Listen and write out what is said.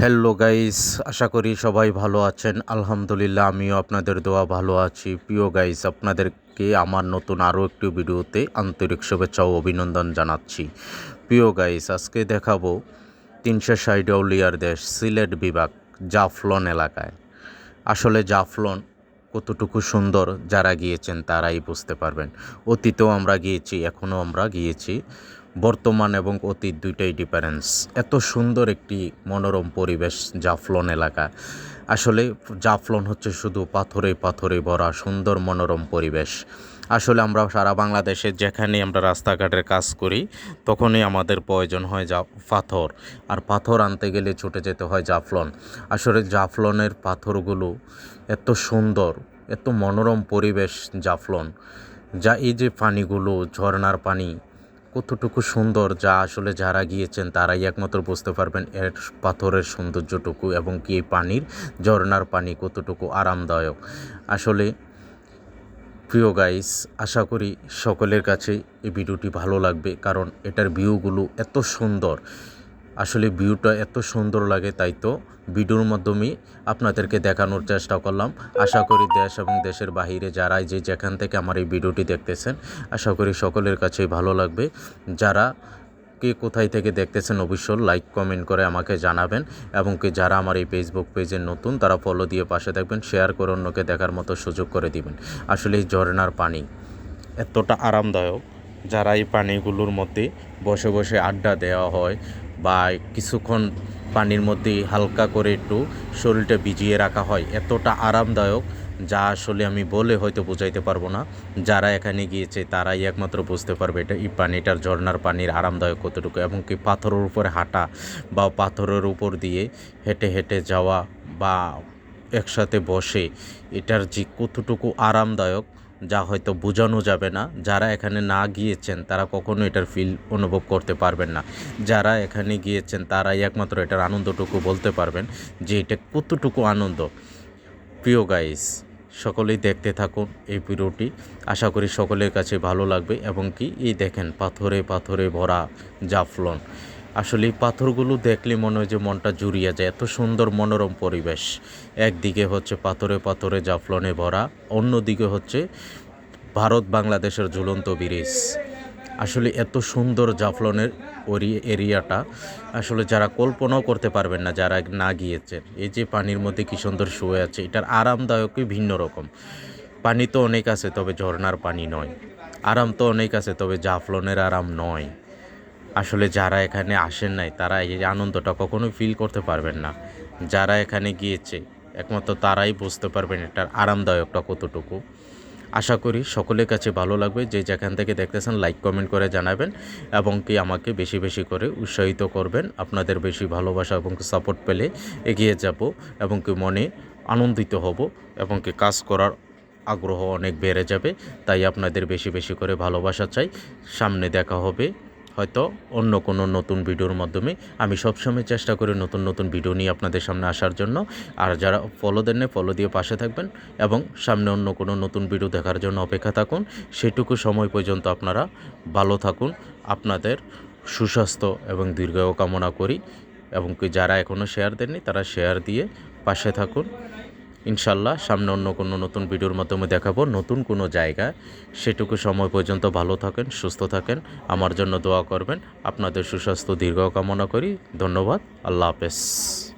Hello guys আশা করি সবাই ভালো আছেন। আলহামদুলিল্লাহ, আমিও আপনাদের দোয়া ভালো আছি। প্রিয় গাইস আপনাদেরকে আমার নতুন আরও একটি ভিডিওতে আন্তরিক শুভেচ্ছা ও অভিনন্দন জানাচ্ছি। প্রিয় গাইস আজকে দেখাবো তিনশো ষাট উলিয়ার দেশ সিলেট বিভাগ জাফলন এলাকায়। আসলে জাফলন কতটুকু সুন্দর যারা গিয়েছেন তারাই বুঝতে পারবেন। অতীতেও আমরা গিয়েছি, এখনও আমরা গিয়েছি। বর্তমান এবং অতীত দুইটাই ডিফারেন্স এত সুন্দর একটি মনোরম পরিবেশ জাফলন এলাকা। আসলে জাফলন হচ্ছে শুধু পাথরে পাথরে ভরা সুন্দর মনোরম পরিবেশ। আসলে আমরা সারা বাংলাদেশে যেখানে আমরা রাস্তাঘাটের কাজ করি, তখনই আমাদের প্রয়োজন হয় যা পাথর। আর পাথর আনতে গেলে ছুটে যেতে হয় জাফলন। আসলে জাফলনের পাথরগুলো এত সুন্দর, এত মনোরম পরিবেশ জাফলন। যা এই যে পানিগুলো ঝর্নার পানি কতটুকু সুন্দর যা আসলে যারা গিয়েছেন তারাই একমাত্র বুঝতে পারবেন এর পাথরের সৌন্দর্যটুকু এবং কি পানির ঝর্নার পানি কতটুকু আরামদায়ক। আসলে প্রিয় গাইস আশা করি সকলের কাছে এই ভিডিওটি ভালো লাগবে কারণ এটার ভিউগুলো এত সুন্দর। আসলে ভিউটা এত সুন্দর লাগে তাই তো ভিডিওর মাধ্যমে আপনাদেরকে দেখানোর চেষ্টা করলাম। আশা করি দেশ এবং দেশের বাহিরে যারাই যে যেখান থেকে আমার এই ভিডিওটি দেখতেছেন, আশা করি সকলের কাছেই ভালো লাগবে। যারা কে কোথায় থেকে দেখতেছেন অবশ্যই লাইক কমেন্ট করে আমাকে জানাবেন এবং কি যারা আমার এই ফেসবুক পেজে নতুন, তারা ফলো দিয়ে পাশে থাকবেন শেয়ার করে অন্যকে দেখার মতো সুযোগ করে দিবেন। আসলে এই ঝর্নার পানি এতটা আরামদায়ক, যারা এই পানিগুলোর মধ্যে বসে বসে আড্ডা দেওয়া হয় বা কিছুক্ষণ পানির মধ্যে হালকা করে একটু শরীরটা ভিজিয়ে রাখা হয়, এতটা আরামদায়ক যা আসলে আমি বলে হয়তো বোঝাইতে পারব না। যারা এখানে গিয়েছে তারাই একমাত্র বুঝতে পারবে এটা এই পানিটার ঝর্নার পানির আরামদায়ক কতটুকু এবং কি পাথরের উপরে হাঁটা বা পাথরের উপর দিয়ে হেঁটে হেঁটে যাওয়া বা একসাথে বসে এটার যে কতটুকু আরামদায়ক যা হয়তো বোঝানো যাবে না, যারা এখানে না গিয়েছেন তারা কখনো এটার ফিল অনুভব করতে পারবেন না। যারা এখানে গিয়েছেন তারাই একমাত্র এটার আনন্দটুকু বলতে পারবেন যে এটা কতটুকু আনন্দ। প্রিয় গাইস সকলেই দেখতে থাকুন এই ভিডিওটি। আশা করি সকলের কাছে ভালো লাগবে এবং কি, এই দেখেন পাথরে পাথরে ভরা জাফলন। আসলে পাথরগুলো দেখলে মনে হয় যে মনটা জুড়িয়ে যায়। এত সুন্দর মনোরম পরিবেশ। একদিকে হচ্ছে পাথরে পাথরে জাফলনে ভরা, অন্যদিকে হচ্ছে ভারত বাংলাদেশের ঝুলন্ত ব্রিজ। আসলে এত সুন্দর জাফলনের ওরি এরিয়াটা আসলে যারা কল্পনাও করতে পারবেন না, যারা না গিয়েছেন। এই যে পানির মধ্যে কী সুন্দর শুয়ে আছে, এটার আরামদায়কই ভিন্ন রকম। পানি তো অনেক আছে, তবে ঝর্নার পানি নয়। আরাম তো অনেক আছে, তবে জাফলনের আরাম নয়। আসলে যারা এখানে আসেন নাই, তারা এই আনন্দটা কখনোই ফিল করতে পারবেন না। যারা এখানে গিয়েছে, একমাত্র তারাই বুঝতে পারবেন এটার আরামদায়কটা কতটুকু। আশা করি সকলের কাছে ভালো লাগবে, যে যেখান থেকে দেখতেছেন লাইক কমেন্ট করে জানাবেন এবং কি আমাকে বেশি বেশি করে উৎসাহিত করবেন। আপনাদের বেশি ভালোবাসা এবং সাপোর্ট পেলে এগিয়ে যাব এবং কি মনে আনন্দিত হব এবং কি কাজ করার আগ্রহ অনেক বেড়ে যাবে। তাই আপনাদের বেশি বেশি করে ভালোবাসা চাই। সামনে দেখা হবে। হয়তো অন্য কোনো নতুন ভিডিওর মাধ্যমে। আমি সবসময় চেষ্টা করি নতুন নতুন ভিডিও নিয়ে আপনাদের সামনে আসার জন্য। আর যারা ফলো দেন না ফলো দিয়ে পাশে থাকবেন এবং সামনে অন্য কোনো নতুন ভিডিও দেখার জন্য অপেক্ষা থাকুন। সেটুকু সময় পর্যন্ত আপনারা ভালো থাকুন, আপনাদের সুস্বাস্থ্য এবং দীর্ঘায়ু কামনা করি এবং যারা এখনও শেয়ার দেননি, তারা শেয়ার দিয়ে পাশে থাকুন। ইনশাল্লাহ সামনে অন্য কোনো নতুন ভিডিওর মাধ্যমে দেখাবো। নতুন কোনো জায়গা। সেটুকু সময় পর্যন্ত ভালো থাকেন, সুস্থ থাকেন। আমার জন্য দোয়া করবেন। আপনাদের সুস্বাস্থ্য দীর্ঘ কামনা করি। ধন্যবাদ। আল্লাহ হাফেজ।